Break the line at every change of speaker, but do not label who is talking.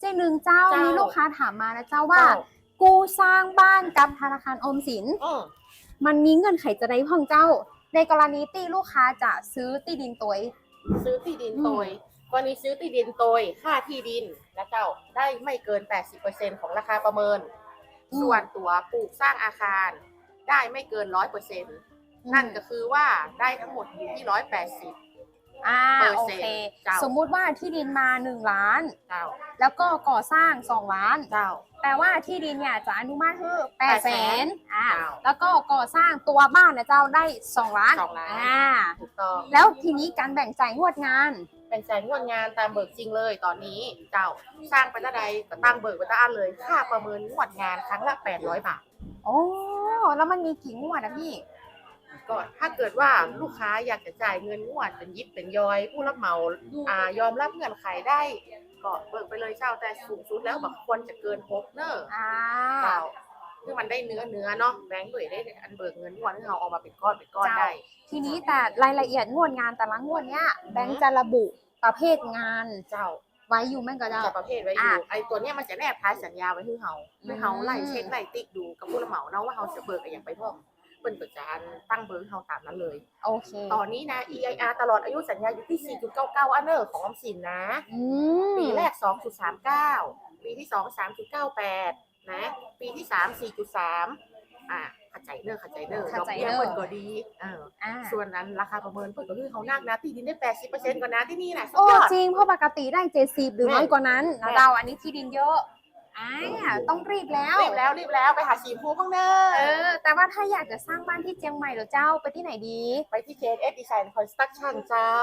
เจ๊หนึ่งเจ้า
เจ้ามี
มีลูกค้าถามมานะเจ้าว่า
เจ้า
กู้สร้างบ้านกับธนาคารออมสิน
อืม
มันมีเงื่อนไขจะได้พ่องเจ้า ในกรณีที่ลูกค้าจะซื้อที่ดินตัวเอง
ซื้อที่ดิน
อืม
โดยกรณีซื้อที่ดินโดยค่าที่ดินนะเจ้าได้ไม่เกิน 80%ของราคาประเมินส่วนตัวปลูกสร้างอาคารได้ไม่เกิน 100%นั่นก็คือว่าได้ทั้งหมดอยู่ที่ 180
อ่า
เปอร์
โอ
เซ็นต์
เค
เจ้า
สมมุติว่าที่ดินมา 1 ล้าน
เจ้า
แล้วก็ก่อสร้าง 2 ล้าน
เจ้า
แปลว่าที่ดินเนี่ยจะอนุมัติคือ8แสนอ่า
เจ้า
แล้วก็ก่อสร้างตัวบ้านนะเจ้าได้ 2 ล้าน
สองล้าน
อ่า
ถูกต้อง
แล้วทีนี้การแบ่งจ่ายงวดงาน
เป็นจ่ายงวดงานตามเบิกจริงเลยตอนนี้เจ้าสร้างไปละใดก็ตั้งเบิกไปละอันเลย ค่าประเมินงวดงานครั้งละ 800 บาท
โอ้แล้วมันมีกี่งวดอะพี่
ก่อนถ้าเกิดว่าลูกค้าอยากจะจ่ายเงินงวดเป็นยิบเป็นยอย ผู้รับเหมาอ่ายอมรับเงื่อนไขได้ ก็เบิกไปเลยเจ้าแต่สูงสุดแล้วแบบควรจะเกินหกเนอะ
อ่า
เจ้าคือมันได้เนื้อเนื้อเนาะแบงก์ด้วยได้อันเบิกเงินงวดให้เราเออกมาเป็นก้อนเป็นก้อน
เจ้า
ได้
ทีนี้แต่รายละเอียดงวดงานแต่ละงวดเนี้ยแบงค์จะระบุประเภทงาน
เจ้า
ไว้อยู่แม่นก็เจ้า
จะประเภทไว้อยู่
อะ
ไอ้ตัวเนี้ยมันจะแนบท้ายสัญญาไว้ให้เฮาให้เฮาไล่เช็คไล่ติ๊กดูกับผู้รับเหมาเนาะว่าเฮาจะเบิกอะไรอย่างไปพ่อ เปิ้นก็จะตั้งเบิกให้เฮาตามนั้นเลย
โอเค
ตอนนี้นะ EIR ตลอดอายุสัญญาอยู่ที่ 4.99 อันเนอร์ของออมสินนะ
อืม
ปีแรก 2.39 ปีที่ 2 3.98 นะ ปีที่ 3 4.3 อะขัดใจเนอร์ขัดใจเนอร์ดอกเบี้ยเพิ่นก็ดีเออ
อ่า
ส่วนนั้นราคาประเมินเพิ่นก็คือเขานักนะที่ดินได้ 80%ก่อนนะที่นี่นะสุด
โอ้
ยอด
จริงเพราะปกติได้เจ็ดสิบหรือ
แม่
น้อยกว่านั้น
แม่
นะเราอันนี้ที่ดินเยอะ อ่าต้องรีบแล้ว
รีบแล้วรีบแล้วไปหาสีภูข้างเนอ
เออ แต่ว่าถ้าอยากจะสร้างบ้านที่เจียงใหม่เหรอเจ้าไปที่ไหนดี
ไปที่ KS Design Construction เจ้า